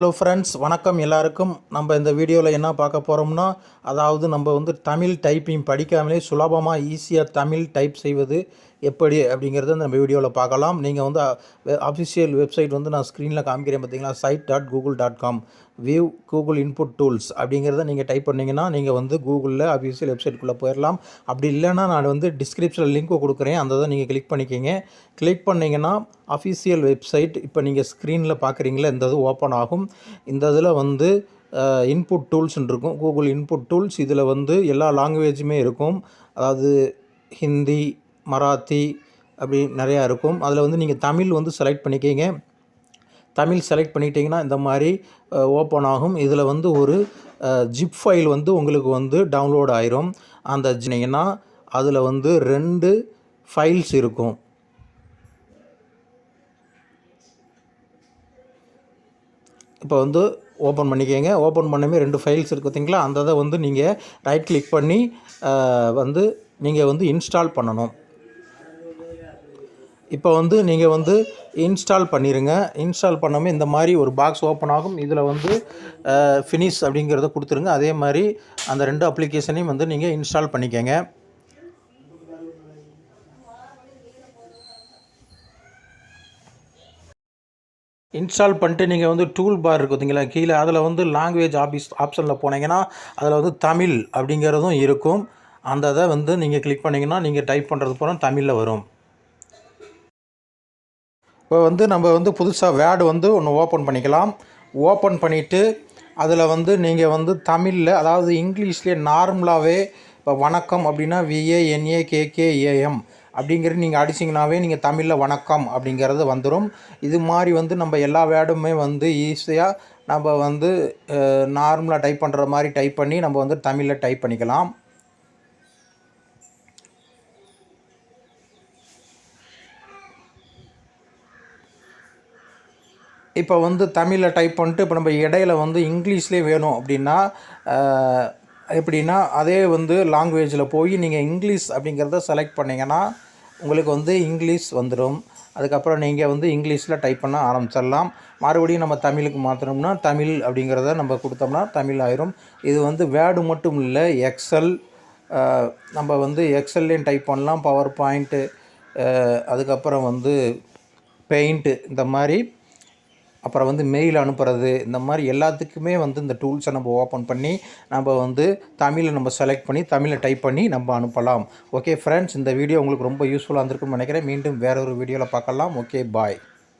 Hello friends வணக்கம் எல்லாருக்கும். நம்ம இந்த வீடியோவில் என்ன பார்க்க போகிறோம்னா அதாவது நம்ம வந்து தமிழ் டைப்பிங் படிக்காமலே சுலபமாக ஈஸியாக தமிழ் டைப் செய்வது. எப்படி அப்படிங்கிறத நம்ம வீடியோவில் பார்க்கலாம். நீங்கள் வந்து அஃபிஷியல் வெப்சைட் வந்து நான் ஸ்க்ரீனில் காமிக்கிறேன் பார்த்தீங்களா? Site dot Google dot com view Google input tools அப்படிங்கிறத நீங்கள் டைப் பண்ணிங்கன்னா நீங்கள் வந்து கூகுளில் அஃபிஷியல் வெப்சைட்குள்ளே போயிடலாம். அப்படி இல்லைன்னா நான் வந்து டிஸ்கிரிப்ஷனில் லிங்க் கொடுக்குறேன். அந்த தான் நீங்கள் கிளிக் பண்ணிக்கிங்க. கிளிக் பண்ணிங்கன்னா அஃபிஷியல் வெப்சைட் இப்போ நீங்கள் ஸ்க்ரீனில் பார்க்குறீங்களா? இந்த இது ஓப்பன் ஆகும். இந்த இதில் வந்து இன்புட் டூல்ஸ்ன்னு இருக்கும். கூகுள் இன்புட் டூல்ஸ் இதில் வந்து எல்லா லாங்குவேஜுமே இருக்கும். அதாவது ஹிந்தி மராத்தி அப்படி நிறையா இருக்கும். அதில் வந்து நீங்கள் தமிழ் வந்து செலக்ட் பண்ணிக்கிங்க. தமிழ் செலக்ட் பண்ணிட்டீங்கன்னா இந்த மாதிரி ஓப்பன் ஆகும். இதில் வந்து ஒரு ஜிப் ஃபைல் வந்து உங்களுக்கு வந்து டவுன்லோட் ஆயிரும். அந்த ஜினிங்கன்னா அதில் வந்து ரெண்டு ஃபைல்ஸ் இருக்கும். இப்போ வந்து ஓப்பன் பண்ணிக்கோங்க. ஓப்பன் பண்ணமே ரெண்டு ஃபைல்ஸ் இருக்குது பார்த்தீங்களா? அந்த இதை வந்து நீங்கள் ரைட் கிளிக் பண்ணி வந்து நீங்கள் வந்து இன்ஸ்டால் பண்ணணும். இப்போ வந்து நீங்கள் வந்து இன்ஸ்டால் பண்ணிடுங்க இன்ஸ்டால் பண்ணாமல் இந்த மாதிரி ஒரு பாக்ஸ் ஓப்பன் ஆகும். இதில் வந்து ஃபினிஷ் அப்படிங்கிறத கொடுத்துருங்க. அதே மாதிரி அந்த ரெண்டு அப்ளிகேஷனையும் வந்து நீங்கள் இன்ஸ்டால் பண்ணிக்கோங்க. இன்ஸ்டால் பண்ணிட்டு நீங்கள் வந்து டூல் பார் இருக்குது பார்த்தீங்களா கீழே அதில் வந்து லாங்குவேஜ் ஆபீஸ் ஆப்ஷனில் போனீங்கன்னா அதில் வந்து தமிழ் அப்படிங்கிறதும் இருக்கும். அந்த இதை வந்து நீங்கள் கிளிக் பண்ணிங்கன்னா நீங்கள் டைப் பண்ணுறது பூரா தமிழில் வரும். இப்போ வந்து நம்ம வந்து புதுசாக வேர்டு வந்து ஒன்று ஓப்பன் பண்ணிக்கலாம். ஓப்பன் பண்ணிவிட்டு அதில் வந்து நீங்கள் வந்து தமிழில் அதாவது இங்கிலீஷ்லேயே நார்மலாகவே இப்போ வணக்கம் அப்படின்னா விஏஎன்ஏ கேகேஏஎம் அப்படிங்கிறது நீங்கள் அடிச்சிங்கனாவே நீங்கள் தமிழில் வணக்கம் அப்படிங்கிறது வந்துடும் இது மாதிரி வந்து நம்ம எல்லா வேர்டுமே வந்து ஈஸியாக நம்ம வந்து நார்மலாக டைப் பண்ணுற மாதிரி டைப் பண்ணி நம்ம வந்து தமிழில் டைப் பண்ணிக்கலாம். இப்போ வந்து தமிழில் டைப் பண்ணிட்டு இப்போ நம்ம இடையில வந்து இங்கிலீஷ்லேயே வேணும் அப்படின்னா எப்படின்னா அதே வந்து லாங்குவேஜில் போய் நீங்கள் இங்கிலீஷ் அப்படிங்கிறத செலக்ட் பண்ணிங்கன்னா உங்களுக்கு வந்து இங்கிலீஷ் வந்துடும் அதுக்கப்புறம் நீங்கள் வந்து இங்கிலீஷில் டைப் பண்ண ஆரம்பிச்சிடலாம். மறுபடியும் நம்ம தமிழுக்கு மாற்றணும்னா தமிழ் அப்படிங்கிறத நம்ம கொடுத்தோம்னா தமிழ் ஆயிரும். இது வந்து வேர்டு மட்டும் இல்லை எக்ஸல் நம்ம வந்து எக்ஸல்லையும் டைப் பண்ணலாம். பவர் பாயிண்ட்டு அதுக்கப்புறம் வந்து பெயிண்ட்டு இந்த மாதிரி அப்புறம் வந்து மெயில் அனுப்புறது இந்த மாதிரி எல்லாத்துக்குமே வந்து இந்த டூல்ஸை நம்ம ஓப்பன் பண்ணி நம்ம வந்து தமிழை நம்ம செலக்ட் பண்ணி தமிழை டைப் பண்ணி நம்ம அனுப்பலாம். ஓகே ஃப்ரெண்ட்ஸ் இந்த வீடியோ உங்களுக்கு ரொம்ப யூஸ்ஃபுல்லாக இருந்திருக்குன்னு நினைக்கிறேன். மீண்டும் வேற ஒரு வீடியோவில் பார்க்கலாம். Okay bye